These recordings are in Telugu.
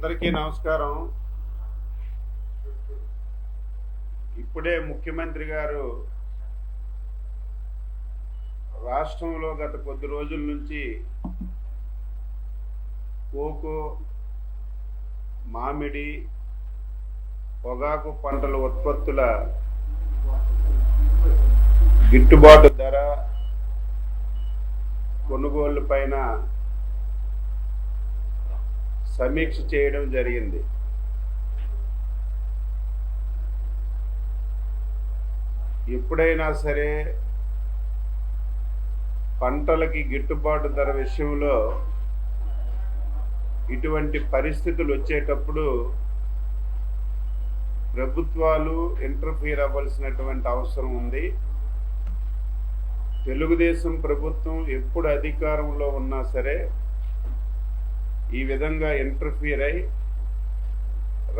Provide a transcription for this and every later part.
అందరికీ నమస్కారం. ఇప్పుడే ముఖ్యమంత్రి గారు రాష్ట్రంలో గత కొద్ది రోజుల నుంచి కోకో మామిడి పొగాకు పంటల ఉత్పత్తుల గిట్టుబాటు ధర కొనుగోలు పైన సమీక్ష చేయడం జరిగింది. ఎప్పుడైనా సరే పంటలకి గిట్టుబాటు ధర విషయంలో ఇటువంటి పరిస్థితులు వచ్చేటప్పుడు ప్రభుత్వాలు ఇంటర్ఫీర్ అవ్వాల్సినటువంటి అవసరం ఉంది. తెలుగుదేశం ప్రభుత్వం ఎప్పుడు అధికారంలో ఉన్నా సరే ఈ విధంగా ఇంటర్ఫియర్ అయి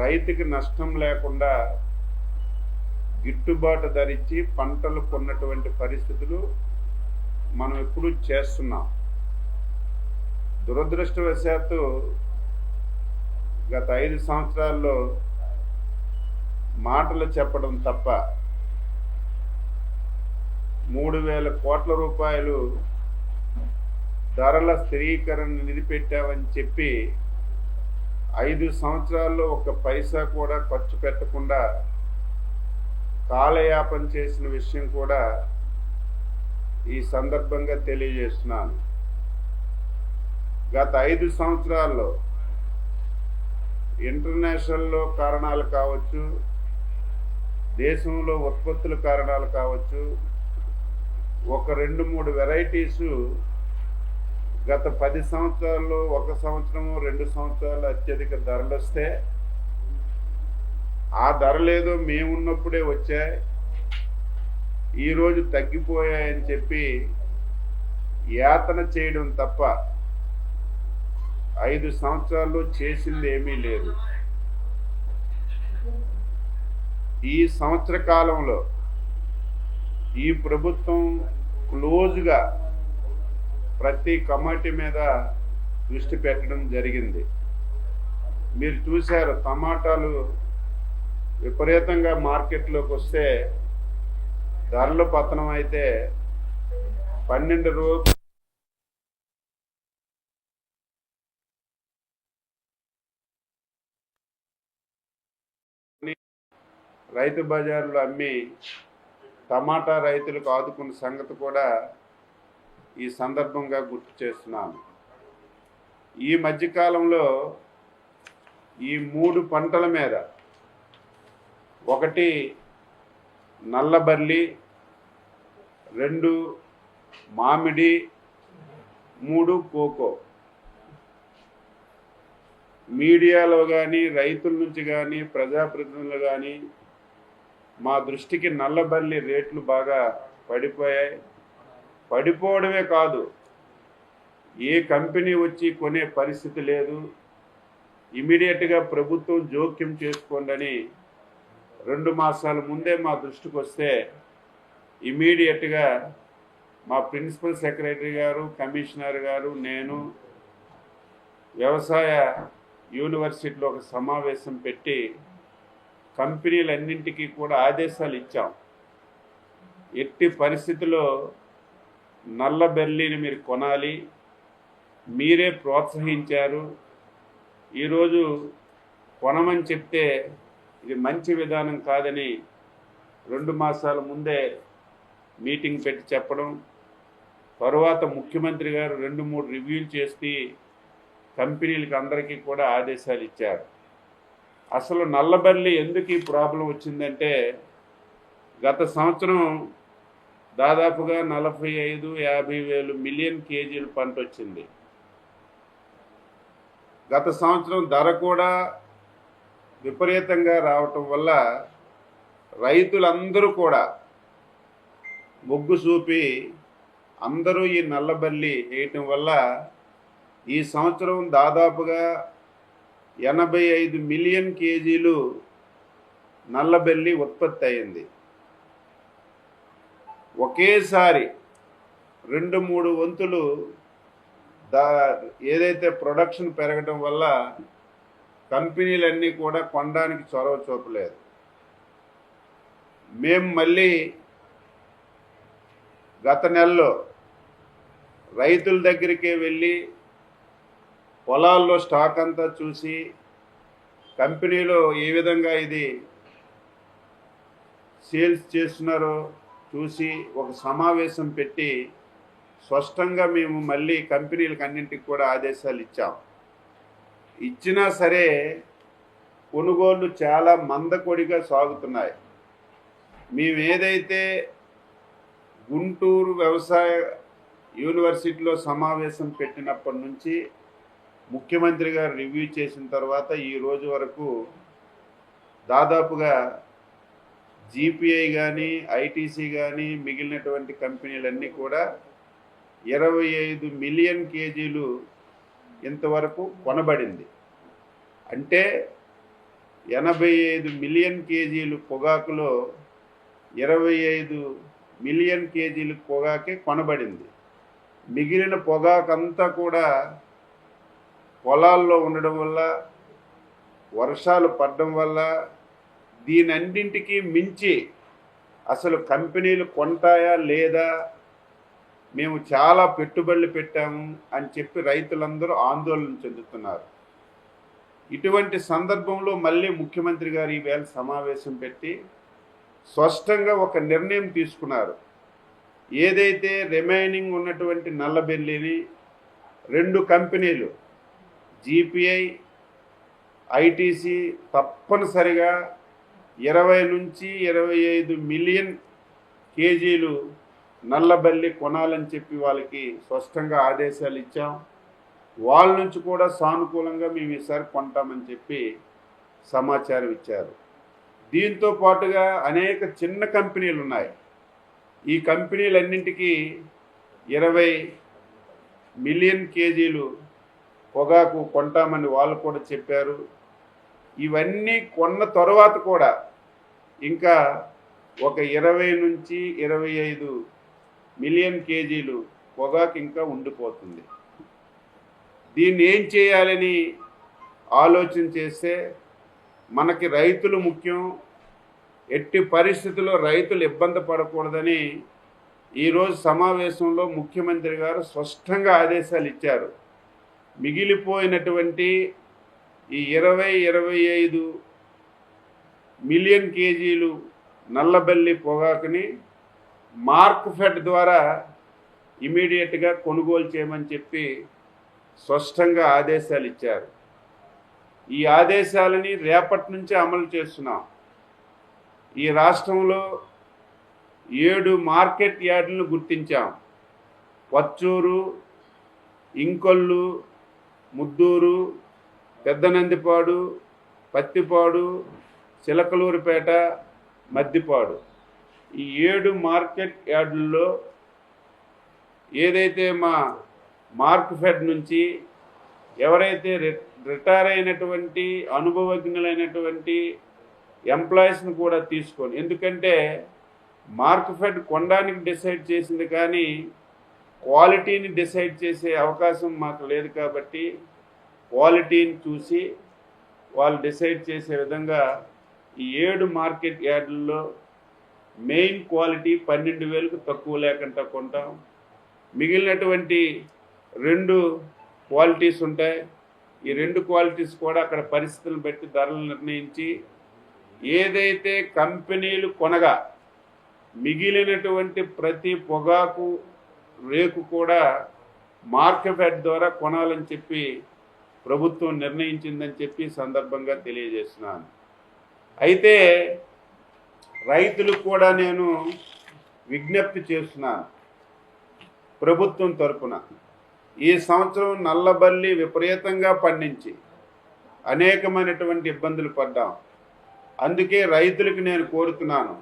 రైతుకి నష్టం లేకుండా గిట్టుబాటు ధరించి పంటలు కొన్నటువంటి పరిస్థితులు మనం ఎప్పుడు చేస్తున్నాం. దురదృష్టవశాత్తు గత ఐదు సంవత్సరాల్లో మాటలు చెప్పడం తప్ప మూడు వేల కోట్ల రూపాయలు ధరల స్థిరీకరణ నిలిపెట్టామని చెప్పి ఐదు సంవత్సరాల్లో ఒక పైసా కూడా ఖర్చు పెట్టకుండా కాలయాపన చేసిన విషయం కూడా ఈ సందర్భంగా తెలియజేస్తున్నాను. గత ఐదు సంవత్సరాల్లో ఇంటర్నేషనల్లో కారణాలు కావచ్చు దేశంలో ఉత్పత్తుల కారణాలు కావచ్చు ఒక రెండు మూడు వెరైటీసు గత పది సంవత్సరాల్లో ఒక సంవత్సరము రెండు సంవత్సరాలు అత్యధిక ధరలు వస్తే ఆ ధరలేదో మేమున్నప్పుడే వచ్చాయి. ఈరోజు తగ్గిపోయాయని చెప్పి యాతన చేయడం తప్ప ఐదు సంవత్సరాల్లో చేసింది ఏమీ లేదు. ఈ సంవత్సర కాలంలో ఈ ప్రభుత్వం క్లోజ్గా ప్రతి కమిటీ మీద దృష్టి పెట్టడం జరిగింది. మీరు చూశారు టమాటాలు విపరీతంగా మార్కెట్లోకి వస్తే ధరలు పతనం అయితే పన్నెండు రూపాయలు రైతు బజార్లో అమ్మి టమాటా రైతులకు ఆదుకున్న సంగతి కూడా ఈ సందర్భంగా గుర్తు చేస్తున్నాను. ఈ మధ్యకాలంలో ఈ మూడు పంటల మీద ఒకటి నల్లబల్లి రెండు మామిడి మూడు కోకో. మీడియాలో కానీ రైతుల నుంచి కానీ ప్రజాప్రతినిధులు కానీ మా దృష్టికి నల్లబల్లి రేట్లు బాగా పడిపోయాయి. పడిపోవడమే కాదు. ఏ కంపెనీ వచ్చి కొనే పరిస్థితి లేదు. ఇమీడియట్గా ప్రభుత్వం జోక్యం చేసుకోండి రెండు మాసాల ముందే మా దృష్టికి వస్తే ఇమీడియట్గా మా ప్రిన్సిపల్ సెక్రటరీ గారు కమిషనర్ గారు నేను వ్యవసాయ యూనివర్సిటీలో ఒక సమావేశం పెట్టి కంపెనీలన్నింటికీ కూడా ఆదేశాలు ఇచ్చాం. ఎట్టి పరిస్థితుల్లో నల్ల బెర్లీని మీరు కొనాలి. మీరే ప్రోత్సహించారు. ఈరోజు కొనమని చెప్తే ఇది మంచి విధానం కాదని రెండు మాసాల ముందే మీటింగ్ పెట్టి చెప్పడం తరువాత ముఖ్యమంత్రి గారు రెండు మూడు రివ్యూలు చేసి కంపెనీలకు అందరికీ కూడా ఆదేశాలు ఇచ్చారు. అసలు నల్లబల్లి ఎందుకు ఈ ప్రాబ్లం వచ్చిందంటే గత సంవత్సరం దాదాపుగా నలభై ఐదు యాభై వేలు మిలియన్ కేజీలు పంట వచ్చింది. గత సంవత్సరం ధర కూడా విపరీతంగా రావటం వల్ల రైతులందరూ కూడా మొగ్గు చూపి అందరూ ఈ నల్లబల్లి వేయటం వల్ల ఈ సంవత్సరం దాదాపుగా ఎనభై ఐదు మిలియన్ కేజీలు నల్లబెల్లి ఉత్పత్తి అయింది. ఒకేసారి రెండు మూడు వంతులు దా ఏదైతే ప్రొడక్షన్ పెరగడం వల్ల కంపెనీలన్నీ కూడా కొనడానికి చొరవ చూపలేదు. మేము మళ్ళీ గత నెలలో రైతుల దగ్గరికే వెళ్ళి పొలాల్లో స్టాక్ అంతా చూసి కంపెనీలో ఏ విధంగా ఇది సేల్స్ చేస్తున్నారో చూసి ఒక సమావేశం పెట్టి స్పష్టంగా మేము మళ్ళీ కంపెనీలకు అన్నింటికి కూడా ఆదేశాలు ఇచ్చాం. ఇచ్చినా సరే కొనుగోళ్ళు చాలా మందకొడిగా సాగుతున్నాయి. మేము ఏదైతే గుంటూరు వ్యవసాయ యూనివర్సిటీలో సమావేశం పెట్టినప్పటి నుంచి ముఖ్యమంత్రి గారు రివ్యూ చేసిన తర్వాత ఈ రోజు వరకు దాదాపుగా జీపీఐ కానీ ఐటీసీ కానీ మిగిలినటువంటి కంపెనీలన్నీ కూడా ఇరవై ఐదు మిలియన్ కేజీలు ఇంతవరకు కొనబడింది. అంటే ఎనభై ఐదు మిలియన్ కేజీలు పొగాకులో ఇరవై ఐదు మిలియన్ కేజీలు పొగాకే కొనబడింది. మిగిలిన పొగాకంతా కూడా పొలాల్లో ఉండడం వల్ల వర్షాలు పడడం వల్ల దీనన్నింటికీ మించి అసలు కంపెనీలు కొంటాయా లేదా? మేము చాలా పెట్టుబడులు పెట్టాము అని చెప్పి రైతులందరూ ఆందోళన చెందుతున్నారు. ఇటువంటి సందర్భంలో మళ్ళీ ముఖ్యమంత్రి గారు ఈవేళ సమావేశం పెట్టి స్పష్టంగా ఒక నిర్ణయం తీసుకున్నారు. ఏదైతే రిమైనింగ్ ఉన్నటువంటి నల్లబెల్లిని రెండు కంపెనీలు జీపీఐ ఐటీసీ తప్పనిసరిగా ఇరవై నుంచి ఇరవై ఐదు మిలియన్ కేజీలు నల్లబల్లి కొనాలని చెప్పి వాళ్ళకి స్పష్టంగా ఆదేశాలు ఇచ్చాం. వాళ్ళ నుంచి కూడా సానుకూలంగా మేము ఈసారి కొంటామని చెప్పి సమాచారం ఇచ్చారు. దీంతో పాటుగా అనేక చిన్న కంపెనీలు ఉన్నాయి. ఈ కంపెనీలన్నింటికీ ఇరవై మిలియన్ కేజీలు పొగాకు కొంటామని వాళ్ళు కూడా చెప్పారు. ఇవన్నీ కొన్న తర్వాత కూడా ఇంకా ఒక ఇరవై నుంచి ఇరవై ఐదు మిలియన్ కేజీలు పొగాకు ఇంకా ఉండిపోతుంది. దీన్ని ఏం చేయాలని ఆలోచన చేస్తే మనకి రైతులు ముఖ్యం. ఎట్టి పరిస్థితుల్లో రైతులు ఇబ్బంది పడకూడదని ఈరోజు సమావేశంలో ముఖ్యమంత్రి గారు స్పష్టంగా ఆదేశాలు ఇచ్చారు. మిగిలిపోయినటువంటి ఈ ఇరవై ఇరవై ఐదు మిలియన్ కేజీలు నల్లబల్లి పొగాకుని మార్క్ ఫెడ్ ద్వారా ఇమీడియట్గా కొనుగోలు చేయమని చెప్పి స్పష్టంగా ఆదేశాలు ఇచ్చారు. ఈ ఆదేశాలని రేపటి నుంచే అమలు చేస్తున్నాం. ఈ రాష్ట్రంలో ఏడు మార్కెట్ యార్డులను గుర్తించాం. వచ్చూరు ఇంకొల్లు ముద్దూరు పెద్దనందిపాడు పత్తిపాడు చిలకలూరిపేట మద్దిపాడు. ఈ ఏడు మార్కెట్ యార్డుల్లో ఏదైతే మా మార్క్ ఫెడ్ నుంచి ఎవరైతే రిటైర్ అయినటువంటి అనుభవజ్ఞులైనటువంటి ఎంప్లాయీస్ని కూడా తీసుకొని ఎందుకంటే మార్క్ ఫెడ్ కొనడానికి డిసైడ్ చేసింది కానీ క్వాలిటీని డిసైడ్ చేసే అవకాశం మాకు లేదు కాబట్టి క్వాలిటీని చూసి వాళ్ళు డిసైడ్ చేసే విధంగా ఈ ఏడు మార్కెట్ యార్డుల్లో మెయిన్ క్వాలిటీ పన్నెండు వేలకు తక్కువ లేకుండా కొంటాం. మిగిలినటువంటి రెండు క్వాలిటీస్ ఉంటాయి. ఈ రెండు క్వాలిటీస్ కూడా అక్కడ పరిస్థితులను బట్టి ధరలు నిర్ణయించి ఏదైతే కంపెనీలు కొనగా మిగిలినటువంటి ప్రతి పొగాకు రేకు కూడా మార్కెట్ ద్వారా కొనాలని చెప్పి ప్రభుత్వం నిర్ణయించిందని చెప్పి సందర్భంగా తెలియజేస్తున్నాను. అయితే రైతులకు కూడా నేను విజ్ఞప్తి చేస్తున్నాను ప్రభుత్వం తరపున. ఈ సంవత్సరం నల్లబల్లి విపరీతంగా పండించి అనేకమైనటువంటి ఇబ్బందులు పడ్డాం. అందుకే రైతులకు నేను కోరుతున్నాను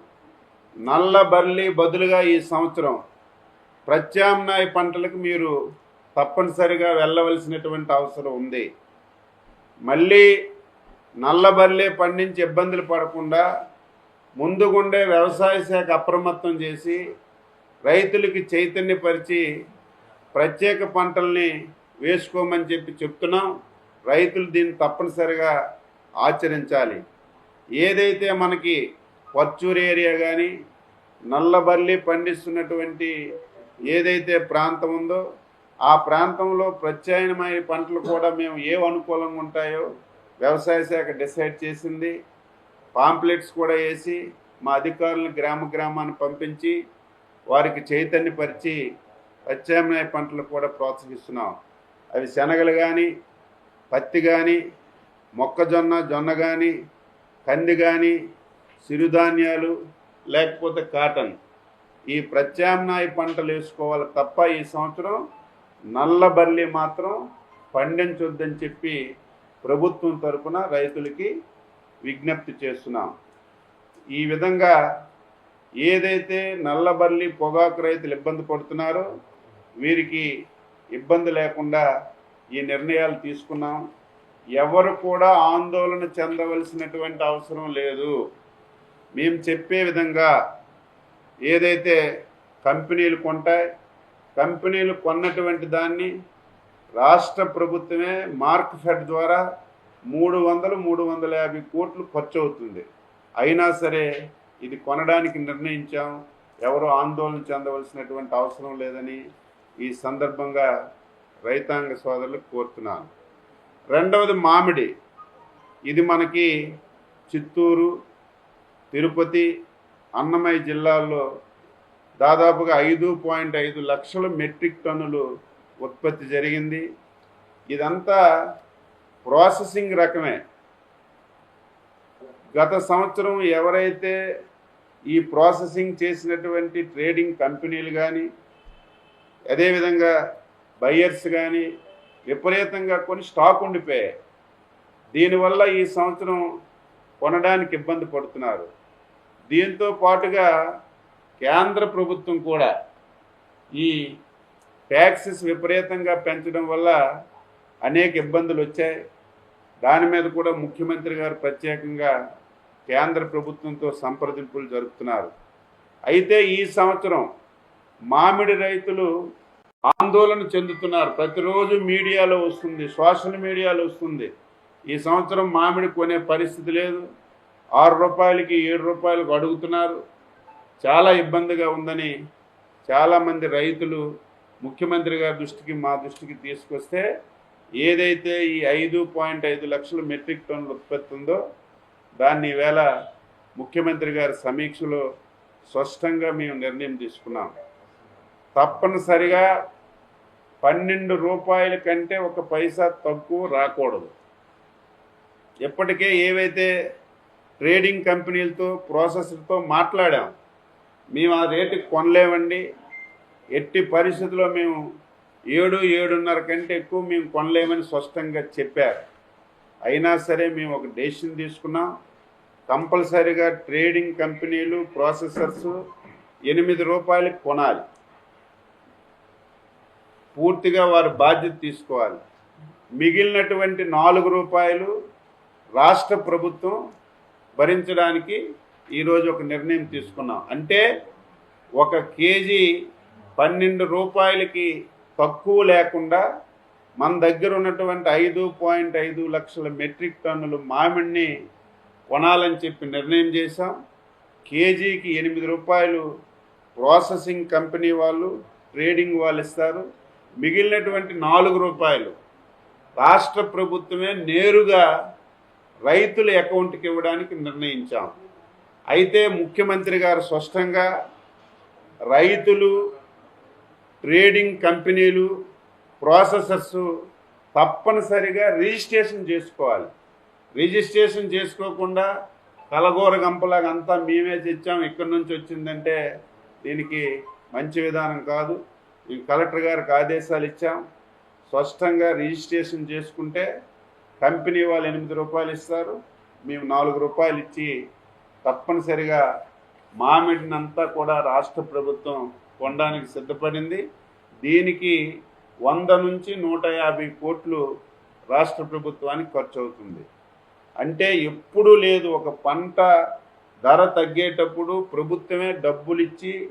నల్ల నల్లబల్లి బదులుగా ఈ సంవత్సరం ప్రత్యామ్నాయ పంటలకు మీరు తప్పనిసరిగా వెళ్ళవలసినటువంటి అవసరం ఉంది. మళ్ళీ నల్లబల్లే పండించి ఇబ్బందులు పడకుండా ముందుగుండే వ్యవసాయ శాఖ అప్రమత్తం చేసి రైతులకి చైతన్యపరిచి ప్రత్యేక పంటల్ని వేసుకోమని చెప్పి చెప్తున్నాం. రైతులు దీన్ని తప్పనిసరిగా ఆచరించాలి. ఏదైతే మనకి పచ్చూరు ఏరియా కానీ నల్లబల్లి పండిస్తున్నటువంటి ఏదైతే ప్రాంతం ఉందో ఆ ప్రాంతంలో ప్రత్యామ్నాయ పంటలు కూడా మేము ఏ అనుకూలంగా ఉంటాయో వ్యవసాయ శాఖ డిసైడ్ చేసింది. పాంప్లెట్స్ కూడా వేసి మా అధికారులను గ్రామ గ్రామాన్ని పంపించి వారికి చైతన్యపరిచి ప్రత్యామ్నాయ పంటలు కూడా ప్రోత్సహిస్తున్నాం. అవి శనగలు కానీ పత్తి కానీ మొక్కజొన్న జొన్న కానీ కంది కానీ సిరుధాన్యాలు లేకపోతే కాటన్. ఈ ప్రత్యామ్నాయ పంటలు వేసుకోవాలి తప్ప ఈ సంవత్సరం నల్లబల్లి మాత్రం పండించొద్దని చెప్పి ప్రభుత్వం తరపున రైతులకి విజ్ఞప్తి చేస్తున్నాం. ఈ విధంగా ఏదైతే నల్లబల్లి పొగాకు రైతులు ఇబ్బంది పడుతున్నారో వీరికి ఇబ్బంది లేకుండా ఈ నిర్ణయాలు తీసుకున్నాం. ఎవరు కూడా ఆందోళన చెందవలసినటువంటి అవసరం లేదు. మేము చెప్పే విధంగా ఏదైతే కంపెనీలు కొంటాయి కంపెనీలు కొన్నటువంటి దాన్ని రాష్ట్ర ప్రభుత్వమే మార్క్ ఫెడ్ ద్వారా మూడు వందలు మూడు వందల యాభై కోట్లు ఖర్చు అవుతుంది అయినా సరే ఇది కొనడానికి నిర్ణయించాం. ఎవరు ఆందోళన చెందవలసినటువంటి అవసరం లేదని ఈ సందర్భంగా రైతాంగ సోదరులకు కోరుతున్నాను. రెండవది మామిడి. ఇది మనకి చిత్తూరు తిరుపతి అన్నమయ్య జిల్లాల్లో దాదాపుగా ఐదు పాయింట్ ఐదు లక్షల మెట్రిక్ టన్నులు ఉత్పత్తి జరిగింది. ఇదంతా ప్రాసెసింగ్ రకమే. గత సంవత్సరం ఎవరైతే ఈ ప్రాసెసింగ్ చేసినటువంటి ట్రేడింగ్ కంపెనీలు కానీ అదేవిధంగా బయ్యర్స్ కానీ విపరీతంగా కొన్ని స్టాక్ ఉండిపోయాయి. దీనివల్ల ఈ సంవత్సరం కొనడానికి ఇబ్బంది పడుతున్నారు. దీంతో పాటుగా కేంద్ర ప్రభుత్వం కూడా ఈ ట్యాక్సెస్ విపరీతంగా పెంచడం వల్ల అనేక ఇబ్బందులు వచ్చాయి. దాని మీద కూడా ముఖ్యమంత్రి గారు ప్రత్యేకంగా కేంద్ర ప్రభుత్వంతో సంప్రదింపులు జరుపుతున్నారు. అయితే ఈ సంవత్సరం మామిడి రైతులు ఆందోళన చెందుతున్నారు. ప్రతిరోజు మీడియాలో వస్తుంది సోషల్ మీడియాలో వస్తుంది. ఈ సంవత్సరం మామిడి కొనే పరిస్థితి లేదు. ఆరు రూపాయలకి ఏడు రూపాయలకు అడుగుతున్నారు. చాలా ఇబ్బందిగా ఉందని చాలామంది రైతులు ముఖ్యమంత్రి గారి దృష్టికి మా దృష్టికి తీసుకొస్తే ఏదైతే ఈ ఐదు పాయింట్ ఐదు లక్షల మెట్రిక్ టన్నుల ఉత్పత్తి ఉందో దాన్ని ఈవేళ ముఖ్యమంత్రి గారి సమీక్షలో స్పష్టంగా మేము నిర్ణయం తీసుకున్నాం. తప్పనిసరిగా పన్నెండు రూపాయల కంటే ఒక పైసా తక్కువ రాకూడదు. ఇప్పటికే ఏవైతే ట్రేడింగ్ కంపెనీలతో ప్రాసెసర్తో మాట్లాడాం మేము ఆ రేటుకి కొనలేమండి. ఎట్టి పరిస్థితుల్లో మేము ఏడు ఏడున్నర కంటే ఎక్కువ మేము కొనలేమని స్పష్టంగా చెప్పారు. అయినా సరే మేము ఒక డెసిషన్ తీసుకున్నాం. కంపల్సరీగా ట్రేడింగ్ కంపెనీలు ప్రాసెసర్స్ ఎనిమిది రూపాయలకు కొనాలి. పూర్తిగా వారు బాధ్యత తీసుకోవాలి. మిగిలినటువంటి నాలుగు రూపాయలు రాష్ట్ర ప్రభుత్వం భరించడానికి ఈరోజు ఒక నిర్ణయం తీసుకున్నాం. అంటే ఒక కేజీ పన్నెండు రూపాయలకి తక్కువ లేకుండా మన దగ్గర ఉన్నటువంటి ఐదు పాయింట్ ఐదు లక్షల మెట్రిక్ టన్నులు మామిడిని కొనాలని చెప్పి నిర్ణయం చేశాం. కేజీకి ఎనిమిది రూపాయలు ప్రాసెసింగ్ కంపెనీ వాళ్ళు ట్రేడింగ్ వాళ్ళు ఇస్తారు. మిగిలినటువంటి నాలుగు రూపాయలు రాష్ట్ర ప్రభుత్వమే నేరుగా రైతుల అకౌంట్కి ఇవ్వడానికి నిర్ణయించాం. అయితే ముఖ్యమంత్రి గారు స్పష్టంగా రైతులు ట్రేడింగ్ కంపెనీలు ప్రాసెసర్స్ తప్పనిసరిగా రిజిస్ట్రేషన్ చేసుకోవాలి. రిజిస్ట్రేషన్ చేసుకోకుండా కలగూర గంపలాగా అంతా మేమే తెచ్చాం. ఇక్కడి నుంచి వచ్చిందంటే దీనికి మంచి విధానం కాదు. ఈ కలెక్టర్ గారికి ఆదేశాలు ఇచ్చాం. స్పష్టంగా రిజిస్ట్రేషన్ చేసుకుంటే కంపెనీ వాళ్ళు ఎనిమిది రూపాయలు ఇస్తారు. మేము నాలుగు రూపాయలు ఇచ్చి తప్పనిసరిగా మామిడినంతా కూడా రాష్ట్ర ప్రభుత్వం కొనడానికి సిద్ధపడింది. దీనికి వంద నుంచి నూట యాభై కోట్లు రాష్ట్ర ప్రభుత్వానికి ఖర్చు అవుతుంది అంటే ఎప్పుడూ లేదు ఒక పంట ధర తగ్గేటప్పుడు ప్రభుత్వమే డబ్బులు ఇచ్చి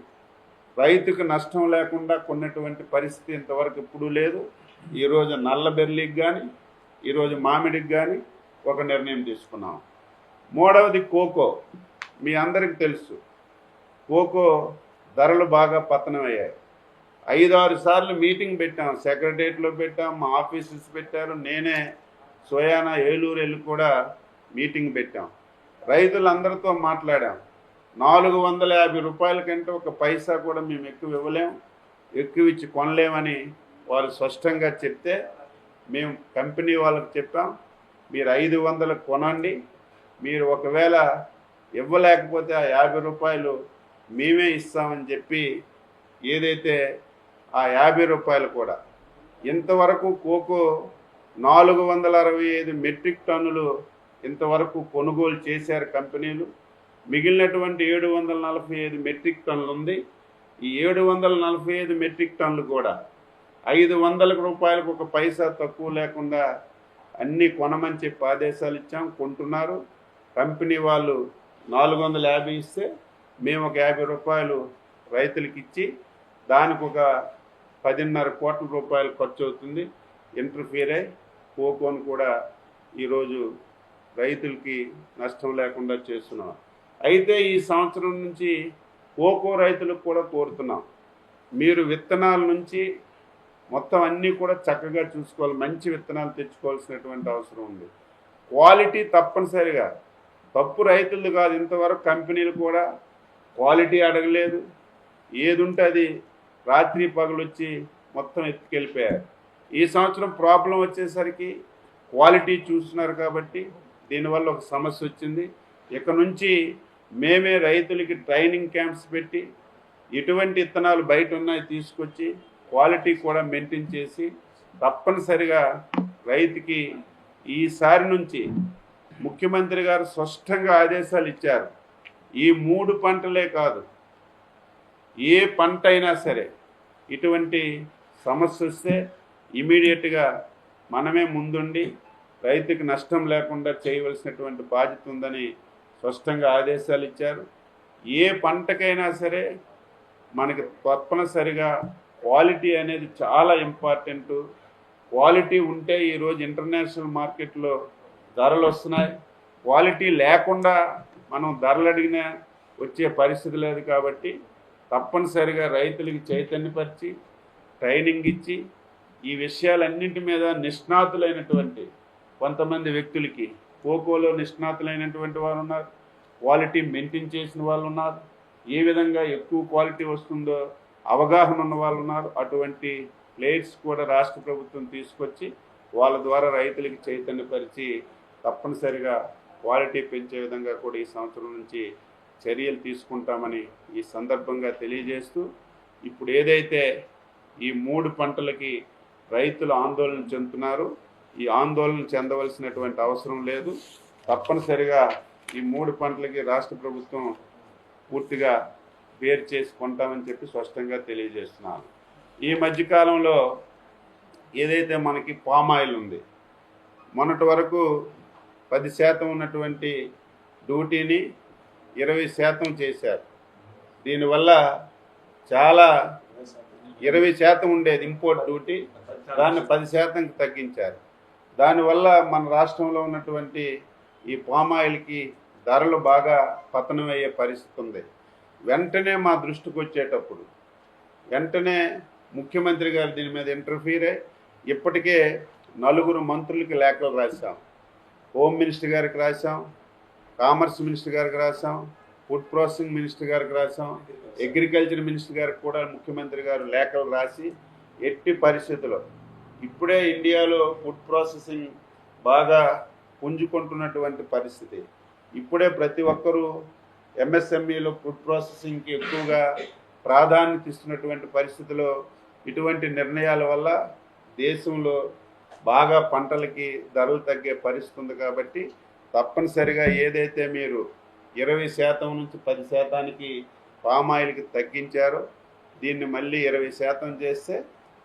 రైతుకు నష్టం లేకుండా కొన్నటువంటి పరిస్థితి ఇంతవరకు ఎప్పుడూ లేదు. ఈరోజు నల్ల బెర్లికి కానీ ఈరోజు మామిడికి కానీ ఒక నిర్ణయం తీసుకున్నాం. మూడవది కోకో. మీ అందరికి తెలుసు. కోకో ధరలు బాగా పతనమయ్యాయి. ఐదు ఆరు సార్లు మీటింగ్ పెట్టాం సెక్రటరియట్లో పెట్టాం మా ఆఫీసెస్ పెట్టారు నేనే సోయానా ఏలూరు వెళ్ళి కూడా మీటింగ్ పెట్టాం. రైతులందరితో మాట్లాడాం. నాలుగు వందల యాభై రూపాయల కంటే ఒక పైసా కూడా మేము ఎక్కువ ఇవ్వలేం ఎక్కువ ఇచ్చి కొనలేమని వారు స్పష్టంగా చెప్తే మేము కంపెనీ వాళ్ళకి చెప్పాం మీరు ఐదు వందలకు కొనండి మీరు ఒకవేళ ఇవ్వలేకపోతే ఆ యాభై రూపాయలు మేమే ఇస్తామని చెప్పి ఏదైతే ఆ యాభై రూపాయలు కూడా ఇంతవరకు కోకో నాలుగు వందల అరవై ఐదు మెట్రిక్ టన్నులు ఇంతవరకు కొనుగోలు చేశారు కంపెనీలు. మిగిలినటువంటి ఏడు వందల నలభై ఐదు మెట్రిక్ టన్నులు ఉంది. ఈ ఏడు వందల నలభై ఐదు మెట్రిక్ టన్నులు కూడా ఐదు వందల రూపాయలకు ఒక పైసా తక్కువ లేకుండా అన్నీ కొనమని చెప్పి ఆదేశాలు ఇచ్చాం కొంటున్నారు. కంపెనీ వాళ్ళు నాలుగు వందల యాభై ఇస్తే మేము ఒక యాభై రూపాయలు రైతులకు ఇచ్చి దానికి ఒక పదిన్నర కోట్ల రూపాయలు ఖర్చు అవుతుంది. ఇంటర్ఫీర్ అయి పోకోను కూడా ఈరోజు రైతులకి నష్టం లేకుండా చేస్తున్నాం. అయితే ఈ సంవత్సరం నుంచి పోకో రైతులకు కూడా కోరుతున్నాం. మీరు విత్తనాల నుంచి మొత్తం అన్నీ కూడా చక్కగా చూసుకోవాలి. మంచి విత్తనాలు తెచ్చుకోవాల్సినటువంటి అవసరం ఉంది. క్వాలిటీ తప్పనిసరిగా. తప్పు రైతులు కాదు. ఇంతవరకు కంపెనీలు కూడా క్వాలిటీ అడగలేదు. ఏది ఉంటే అది రాత్రి పగలొచ్చి మొత్తం ఎత్తుకెళ్ళిపోయారు. ఈ సంవత్సరం ప్రాబ్లం వచ్చేసరికి క్వాలిటీ చూస్తున్నారు కాబట్టి దీనివల్ల ఒక సమస్య వచ్చింది. ఇక నుంచి మేమే రైతులకి ట్రైనింగ్ క్యాంప్స్ పెట్టి ఎటువంటి విత్తనాలు బయట ఉన్నాయి తీసుకొచ్చి క్వాలిటీ కూడా మెయింటైన్ చేసి తప్పనిసరిగా రైతుకి ఈసారి నుంచి ముఖ్యమంత్రి గారు స్పష్టంగా ఆదేశాలు ఇచ్చారు. ఈ మూడు పంటలే కాదు ఏ పంట అయినా సరే ఇటువంటి సమస్య వస్తే ఇమీడియట్గా మనమే ముందుండి రైతుకి నష్టం లేకుండా చేయవలసినటువంటి బాధ్యత ఉందని స్పష్టంగా ఆదేశాలు ఇచ్చారు. ఏ పంటకైనా సరే మనకి తప్పనిసరిగా క్వాలిటీ అనేది చాలా ఇంపార్టెంట్. క్వాలిటీ ఉంటే ఈరోజు ఇంటర్నేషనల్ మార్కెట్లో ధరలు వస్తున్నాయి. క్వాలిటీ లేకుండా మనం ధరలు అడిగినా వచ్చే పరిస్థితి లేదు కాబట్టి తప్పనిసరిగా రైతులకి చైతన్యపరిచి ట్రైనింగ్ ఇచ్చి ఈ విషయాలన్నింటి మీద నిష్ణాతులైనటువంటి కొంతమంది వ్యక్తులకి కోకోలో నిష్ణాతులైనటువంటి వారు ఉన్నారు క్వాలిటీ మెయింటైన్ చేసిన వాళ్ళు ఉన్నారు ఏ విధంగా ఎక్కువ క్వాలిటీ వస్తుందో అవగాహన ఉన్న వాళ్ళు ఉన్నారు అటువంటి ప్లేయర్స్ కూడా రాష్ట్ర ప్రభుత్వం తీసుకొచ్చి వాళ్ళ ద్వారా రైతులకి చైతన్యపరిచి తప్పనిసరిగా క్వాలిటీ పెంచే విధంగా కూడా ఈ సంవత్సరం నుంచి చర్యలు తీసుకుంటామని ఈ సందర్భంగా తెలియజేస్తూ ఇప్పుడు ఏదైతే ఈ మూడు పంటలకి రైతులు ఆందోళన చెందుతున్నారు ఈ ఆందోళన చెందవలసినటువంటి అవసరం లేదు. తప్పనిసరిగా ఈ మూడు పంటలకి రాష్ట్ర ప్రభుత్వం పూర్తిగా వేరు చేసి కొంటామని చెప్పి స్పష్టంగా తెలియజేస్తున్నాను. ఈ మధ్యకాలంలో ఏదైతే మనకి పామాయిల్ ఉంది మొన్నటి వరకు పది శాతం ఉన్నటువంటి డ్యూటీని ఇరవై శాతం చేశారు. దీనివల్ల చాలా ఇరవై శాతం ఉండేది ఇంపోర్ట్ డ్యూటీ దాన్ని పది శాతంకి తగ్గించారు. దానివల్ల మన రాష్ట్రంలో ఉన్నటువంటి ఈ పామాయిల్కి ధరలు బాగా పతనమయ్యే పరిస్థితి ఉంది. వెంటనే మా దృష్టికి వచ్చేటప్పుడు వెంటనే ముఖ్యమంత్రి గారు దీని మీద ఇంటర్ఫీర్ అయ్యి ఇప్పటికే నలుగురు మంత్రులకి లేఖలు రాశాం. హోమ్ మినిస్టర్ గారికి రాశాం కామర్స్ మినిస్టర్ గారికి రాశాం ఫుడ్ ప్రాసెసింగ్ మినిస్టర్ గారికి రాశాం అగ్రికల్చర్ మినిస్టర్ గారికి కూడా ముఖ్యమంత్రి గారు లేఖలు రాసి ఎట్టి పరిస్థితుల్లో ఇప్పుడే ఇండియాలో ఫుడ్ ప్రాసెసింగ్ బాగా పుంజుకుంటున్నటువంటి పరిస్థితి. ఇప్పుడే ప్రతి ఒక్కరూ ఎంఎస్ఎంఈలో ఫుడ్ ప్రాసెసింగ్కి ఎక్కువగా ప్రాధాన్యత ఇస్తున్నటువంటి పరిస్థితిలో ఇటువంటి నిర్ణయాల వల్ల దేశంలో బాగా పంటలకి ధరలు తగ్గే పరిస్థితి ఉంది కాబట్టి తప్పనిసరిగా ఏదైతే మీరు ఇరవై శాతం నుంచి పది శాతానికి పామాయిల్కి తగ్గించారో దీన్ని మళ్ళీ ఇరవై శాతం చేస్తే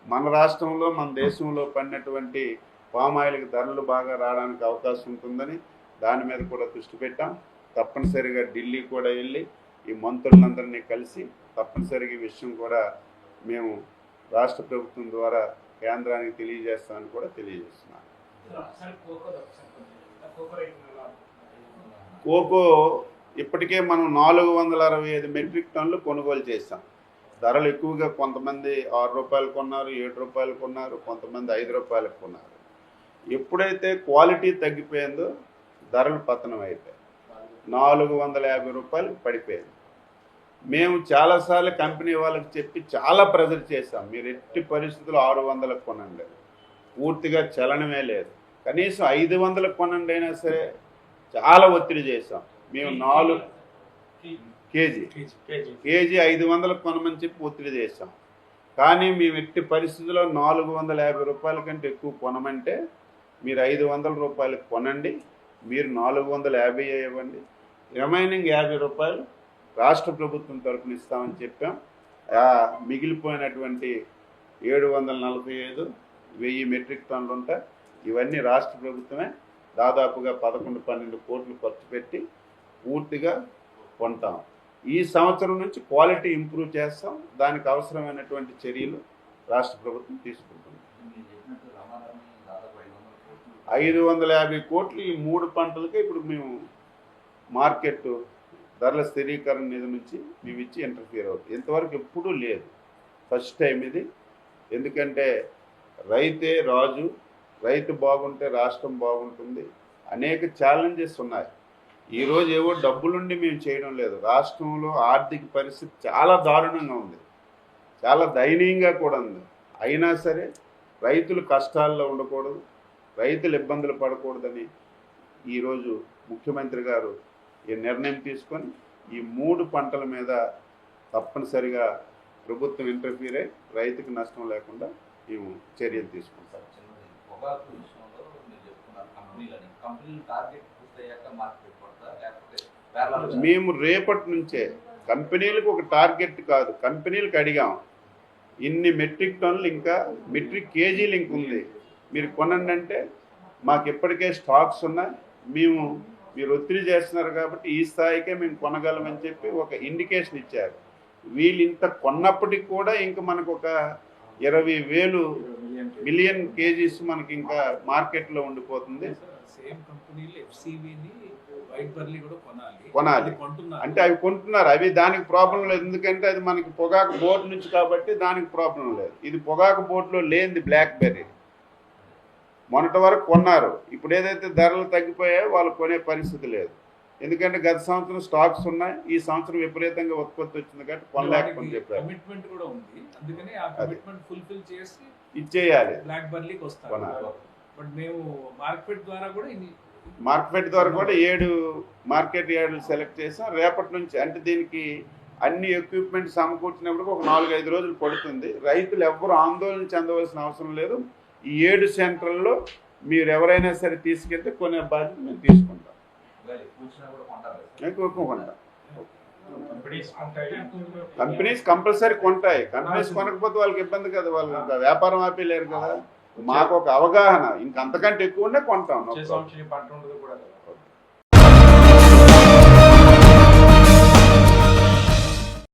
మన రాష్ట్రంలో మన దేశంలో పడినటువంటి పామాయిల్కి ధరలు బాగా రావడానికి అవకాశం ఉంటుందని దాని మీద కూడా దృష్టి పెట్టాం. తప్పనిసరిగా ఢిల్లీ కూడా వెళ్ళి ఈ మంత్రులందరినీ కలిసి తప్పనిసరిగా ఈ విషయం కూడా మేము రాష్ట్ర ప్రభుత్వం ద్వారా కేంద్రానికి తెలియజేస్తామని కూడా తెలియజేస్తున్నాను. కోకో ఇప్పటికే మనం నాలుగు వందల అరవై ఐదు మెట్రిక్ టన్నులు కొనుగోలు చేస్తాం ధరలు ఎక్కువగా కొంతమంది ఆరు రూపాయలు కొన్నారు ఏడు రూపాయలు కొన్నారు కొంతమంది ఐదు రూపాయలకు కొన్నారు. ఎప్పుడైతే క్వాలిటీ తగ్గిపోయిందో ధరలు పతనం అయిపోయాయి నాలుగు వందల యాభై రూపాయలు పడిపోయింది. మేము చాలాసార్లు కంపెనీ వాళ్ళకి చెప్పి చాలా ప్రెజర్ చేశాం. మీరు ఎట్టి పరిస్థితుల్లో ఆరు వందలకు కొనండి. పూర్తిగా చలనమే లేదు. కనీసం ఐదు వందలకు కొనండి అయినా సరే చాలా ఒత్తిడి చేశాం. మేము నాలుగు కేజీ. కేజీ ఐదు వందలకు కొనమని చెప్పి ఒత్తిడి చేశాం. కానీ మేము ఎట్టి పరిస్థితుల్లో నాలుగు వందల యాభై రూపాయల కంటే ఎక్కువ కొనమంటే మీరు ఐదు వందల రూపాయలకు కొనండి. మీరు నాలుగు వందల యాభై ఇవ్వండి. రిమైనింగ్ యాభై రూపాయలు. రాష్ట్ర ప్రభుత్వం తరపున ఇస్తామని చెప్పాం. ఆ మిగిలిపోయినటువంటి ఏడు వందల నలభై ఐదు వెయ్యి మెట్రిక్ టన్నులు ఉంటాయి. ఇవన్నీ రాష్ట్ర ప్రభుత్వమే దాదాపుగా పదకొండు పన్నెండు కోట్లు ఖర్చు పెట్టి పూర్తిగా కొంటాం. ఈ సంవత్సరం నుంచి క్వాలిటీ ఇంప్రూవ్ చేస్తాం. దానికి అవసరమైనటువంటి చర్యలు రాష్ట్ర ప్రభుత్వం తీసుకుంటుంది. ఐదు వందల యాభై కోట్లు ఈ మూడు పంటలకి ఇప్పుడు మేము మార్కెట్ ధరల స్థిరీకరణ నిధి నుంచి మేము ఇచ్చి ఇంటర్ఫియర్ అవుతుంది. ఇంతవరకు ఎప్పుడూ లేదు. ఫస్ట్ టైం ఇది. ఎందుకంటే రైతే రాజు రైతు బాగుంటే రాష్ట్రం బాగుంటుంది. అనేక ఛాలెంజెస్ ఉన్నాయి. ఈరోజు ఏవో డబ్బులుండి మేము చేయడం లేదు. రాష్ట్రంలో ఆర్థిక పరిస్థితి చాలా దారుణంగా ఉంది. చాలా దయనీయంగా కూడా ఉంది. అయినా సరే రైతులు కష్టాల్లో ఉండకూడదు. రైతులు ఇబ్బందులు పడకూడదని ఈరోజు ముఖ్యమంత్రి గారు ఈ నిర్ణయం తీసుకొని ఈ మూడు పంటల మీద తప్పనిసరిగా ప్రభుత్వం ఇంటర్ఫీర్ అయి రైతుకు నష్టం లేకుండా మేము చర్యలు తీసుకుంటాం మేము రేపటి నుంచే కంపెనీలకు ఒక టార్గెట్ కాదు కంపెనీలకు అడిగాం. ఇన్ని మెట్రిక్ టన్నులు ఇంకా మెట్రిక్ కేజీలు ఇంక ఉంది. మీరు కొనండి అంటే మాకు ఇప్పటికే స్టాక్స్ ఉన్నాయి. మేము మీరు ఒత్తిడి చేస్తున్నారు కాబట్టి ఈ స్థాయికే మేము కొనగలమని చెప్పి ఒక ఇండికేషన్ ఇచ్చారు. వీళ్ళు ఇంత కొన్నప్పటికి కూడా ఇంకా మనకు ఒక ఇరవై వేలు మిలియన్ కేజీస్ మనకి ఇంకా మార్కెట్లో ఉండిపోతుంది. కొనాలి. అంటే అవి కొంటున్నారు. అవి దానికి ప్రాబ్లం లేదు. ఎందుకంటే అది మనకి పొగాకు బోర్డు నుంచి కాబట్టి దానికి ప్రాబ్లం లేదు. ఇది పొగాకు బోర్డులో లేనిది బ్లాక్ బెర్రీ మొన్నటి వరకు కొన్నారు. ఇప్పుడు ఏదైతే ధరలు తగ్గిపోయాయో వాళ్ళు కొనే పరిస్థితి లేదు. ఎందుకంటే గత సంవత్సరం స్టాక్స్ ఉన్నాయి. ఈ సంవత్సరం విపరీతంగా ఉత్పత్తి వచ్చింది కాబట్టి కొనలేకపోని చెప్పారు. కమిట్మెంట్ కూడా ఉంది. అందుకని ఆ అది. కమిట్మెంట్ ఫుల్ఫిల్ చేసి ఇచ్చేయాలి. మార్కెట్ ద్వారా కూడా ఏడు మార్కెట్ యార్డులు సెలెక్ట్ చేసాం. రేపటి నుంచి అంటే దీనికి అన్ని ఎక్విప్మెంట్ సమకూర్చినప్పుడు ఒక నాలుగు ఐదు రోజులు పడుతుంది. రైతులు ఎవ్వరూ ఆందోళన చెందవలసిన అవసరం లేదు. ఈ ఏడు సెంటర్లో మీరు ఎవరైనా సరే తీసుకెళ్తే కొనే బాధ్యత మేము తీసుకుంటాం. కంపెనీస్ కంపల్సరీ కొంటాయి. కంపెనీస్ కొనకపోతే వాళ్ళకి ఇబ్బంది కదా. వాళ్ళు వ్యాపారం ఆపేలేరు కదా. మాకు ఒక అవగాహన. ఇంకంతకంటే ఎక్కువ ఉండే కొంటాం.